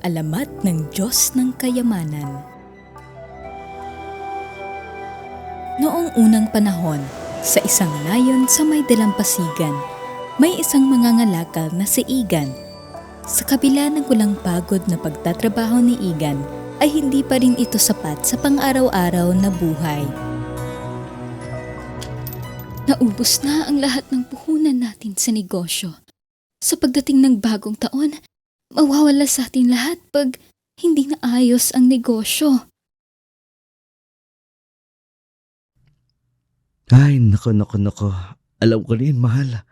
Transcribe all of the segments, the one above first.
alamat ng Diyos ng Kayamanan. Noong unang panahon, sa isang nayon sa may dalampasigan, may isang mangangalakal na si Igan. Sa kabila ng kulang pagod na pagtatrabaho ni Igan, ay hindi pa rin ito sapat sa pang-araw-araw na buhay. Naubos na ang lahat ng puhunan natin sa negosyo. Sa pagdating ng bagong taon, mawawala sa atin lahat pag hindi na ayos ang negosyo. Ay, nako, nako, nako. Alam ko rin, mahal.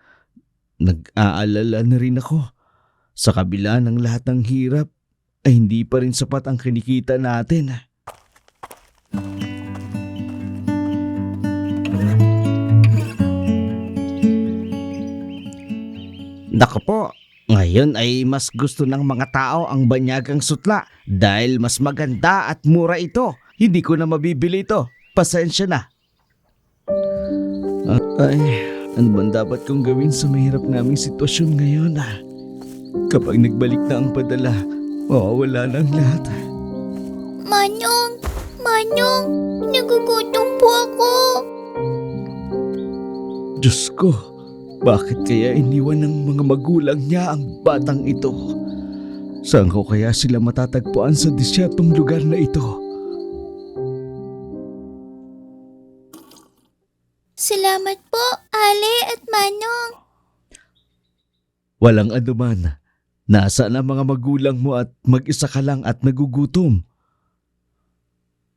Nag-aalala na rin ako. Sa kabila ng lahat ng hirap, ay hindi pa rin sapat ang kinikita natin. Nako po, ngayon ay mas gusto ng mga tao ang banyagang sutla dahil mas maganda at mura ito. Hindi ko na mabibili ito. Pasensya na. Ah, Ay, ano bang dapat kong gawin sa mahirap naming sitwasyon ngayon? ah? Kapag nagbalik na ang padala, mawawala na ang lahat. Manong! Manong! Nagugutom po ako! Diyos ko, bakit kaya iniwan ng mga magulang niya ang batang ito? Saan ko kaya sila matatagpuan sa disyertong lugar na ito? Salamat po, Ale at Manong! Walang anuman. Nasaan ang mga magulang mo at mag-isa ka lang at nagugutom?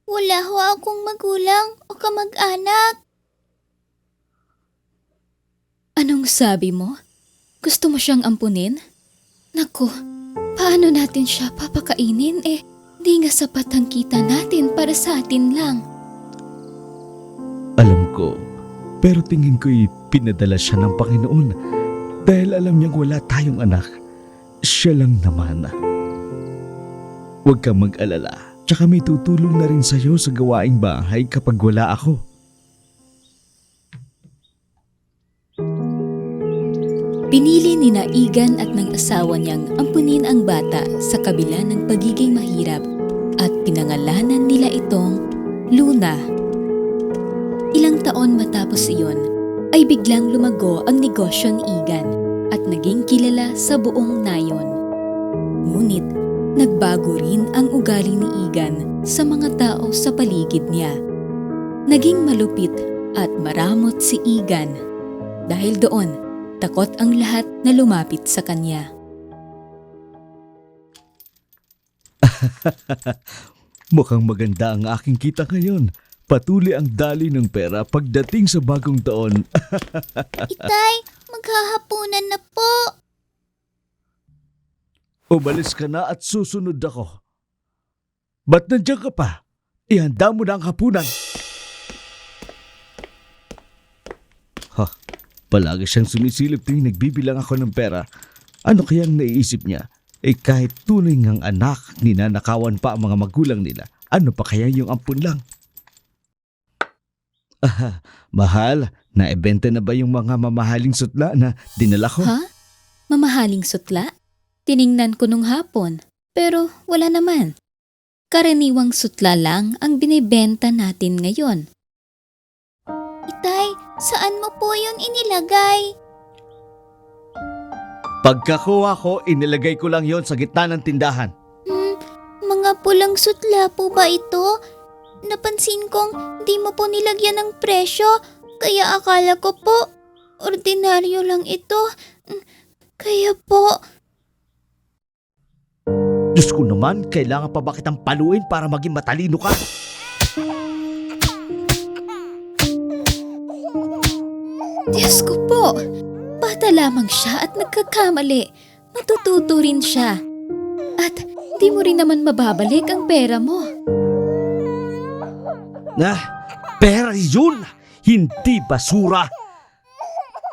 Wala ho akong magulang o kamag-anak. Anong sabi mo? Gusto mo siyang ampunin? Naku, paano natin siya papakainin eh? Di nga sapat ang kita natin para sa atin lang. Alam ko, pero tingin ko'y pinadala siya ng Panginoon dahil alam niyang wala tayong anak. Siya lang naman. Huwag kang mag-alala. Tsaka may tutulong na rin sa'yo sa gawaing bahay kapag wala ako. Pinili ni Naigan at ng asawa niyang ampunin ang bata sa kabila ng pagiging mahirap at pinangalanan nila itong Luna. Ilang taon matapos iyon, ay biglang lumago ang negosyo ni Igan at naging kilala sa buong nayon. Ngunit, nagbago rin ang ugali ni Igan sa mga tao sa paligid niya. Naging malupit at maramot si Igan. Dahil doon, takot ang lahat na lumapit sa kanya. Mukhang maganda ang aking kita ngayon. Patuloy ang dali ng pera pagdating sa bagong taon. Itay, maghahapunan na po. Umalis ka na at susunod ako. Ba't nandiyan ka pa? Ihanda mo na ang hapunan. Palagi siyang sumisilip tuwing nagbibilang ako ng pera. Ano kayang naiisip niya? Eh kahit tunay ngang anak, ninanakawan pa ang mga magulang nila. Ano pa kaya yung ampun lang? Aha, mahal, naibenta na ba yung mga mamahaling sutla na dinala ko? Ha? Mamahaling sutla? Tiningnan ko nung hapon, pero wala naman. Karaniwang sutla lang ang binibenta natin ngayon. Itay, saan mo po yun inilagay? Pagkakuha ko, inilagay ko lang yon sa gitna ng tindahan. Hmm, mga pulang sutla po ba ito? Napansin kong di mo po nilagyan ng presyo, kaya akala ko po, ordinaryo lang ito. Hmm, Kaya po, Diyos ko naman, kailangan pa ba kitang paluin para maging matalino ka? Diyos ko po! Bata lamang siya at nagkakamali. Matututo rin siya. At di mo rin naman mababalik ang pera mo. Na, pera yun! Hindi basura!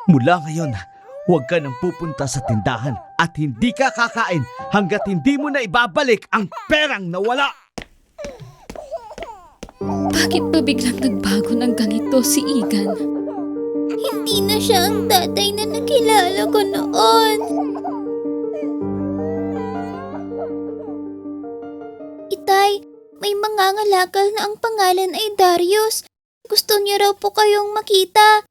Mula ngayon, huwag ka nang pupunta sa tindahan at hindi ka kakain hanggat hindi mo na ibabalik ang perang nawala! Bakit ba biglang nagbago ng ganito si Igan? Hindi na siya ang tatay na nakilala ko noon. may mangangalakal na ang pangalan ay Darius. Gusto niya raw po kayong makita.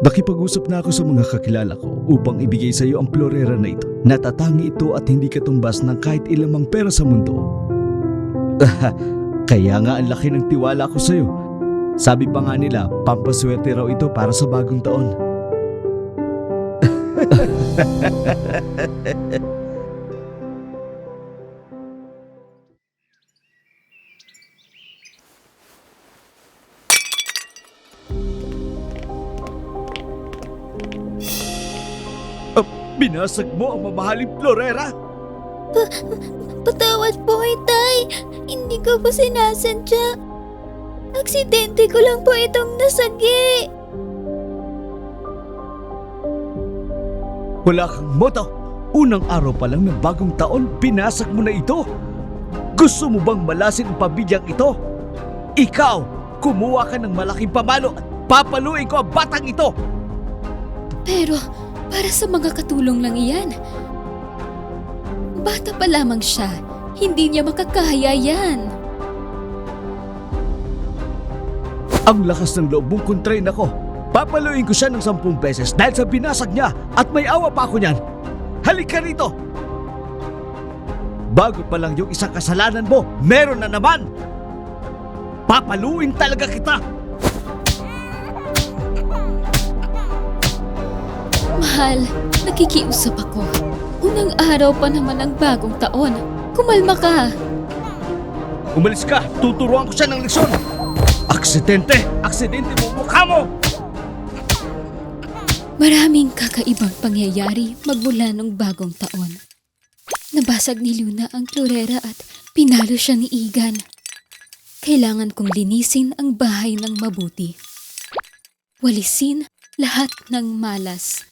Nakipag-usap na ako sa mga kakilala ko upang ibigay sa iyo ang florera na ito. Natatangi ito at hindi katumbas ng kahit ilamang pera sa mundo. Kaya nga ang laki ng tiwala ko sa iyo. Sabi pa nga nila, pampaswerte raw ito para sa bagong taon. Binasag mo ang mamahaling florera? Patawad po, Itay. Hindi ko po sinasadya. Aksidente ko lang po itong nasagi. Wala kang moto. Unang araw pa lang ng bagong taon, binasag mo na ito. Gusto mo bang malasin ang pabigyang ito? Ikaw, kumuha ka ng malaking pamalo at papaluin ko ang batang ito. Pero para sa mga katulong lang iyan. Bata pa lamang siya. Hindi niya makakaya yan. Ang lakas ng loob mong kontrain ako. Papaluin ko siya ng sampung beses dahil sa binasag niya at may awa pa ako niyan. Halika rito! Bago pa lang yung isang kasalanan mo, meron na naman! Papaluin talaga kita! Mahal, nakikiusap ako. Unang araw pa naman ng bagong taon. Kumalma ka. Umalis ka! Tuturuan ko siya ng leksyon! Aksidente! Aksidente mo mukha mo! Maraming kakaibang pangyayari magmula nung bagong taon. Nabasag ni Luna ang klorera at pinalo siya ni Igan. Kailangan kong linisin ang bahay ng mabuti. Walisin lahat ng malas.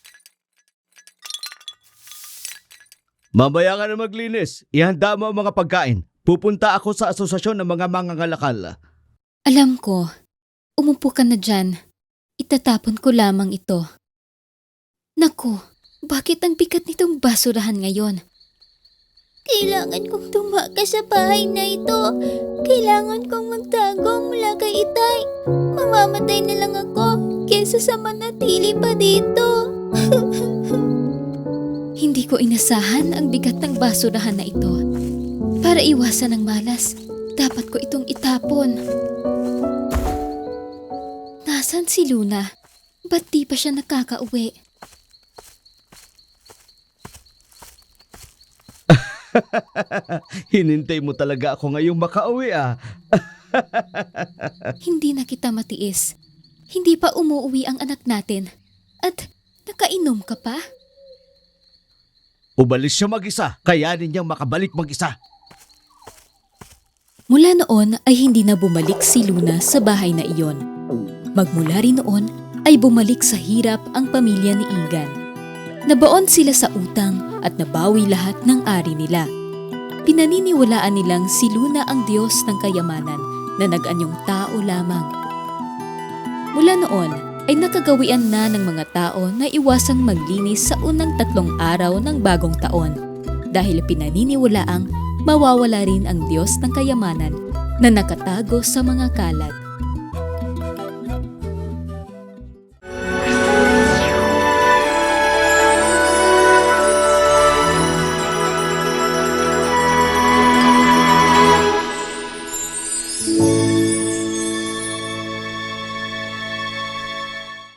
Mamaya ka na maglinis. Ihanda mo ang mga pagkain. Pupunta ako sa asosasyon ng mga mangangalakal. Alam ko, umupo ka na dyan. Itatapon ko lamang ito. Naku, bakit ang bigat nitong basurahan ngayon? Kailangan kong tumakas sa bahay na ito. Kailangan kong magtago mula kay Itay. Mamamatay na lang ako kesa sa manatili pa dito. Hindi ko inasahan ang bigat ng basurahan na ito. Para iwasan ang malas, dapat ko itong itapon. Nasaan si Luna? Ba't di pa siya nakakauwi? Hinintay mo talaga ako ngayong makauwi ah. Hindi na kita matiis. Hindi pa umuwi ang anak natin. At nakainom ka pa? Umalis siya mag-isa. Kayanin niyang makabalik mag-isa. Mula noon ay hindi na bumalik si Luna sa bahay na iyon. Magmula rin noon ay bumalik sa hirap ang pamilya ni Igan. Nabaon sila sa utang at nabawi lahat ng ari nila. Pinaniniwalaan nilang si Luna ang Diyos ng kayamanan na nag-anyong tao lamang. Mula noon ay nakagawian na ng mga tao na iwasang maglinis sa unang tatlong araw ng bagong taon dahil pinaniniwalaang mawawala rin ang Diyos ng kayamanan na nakatago sa mga kalat.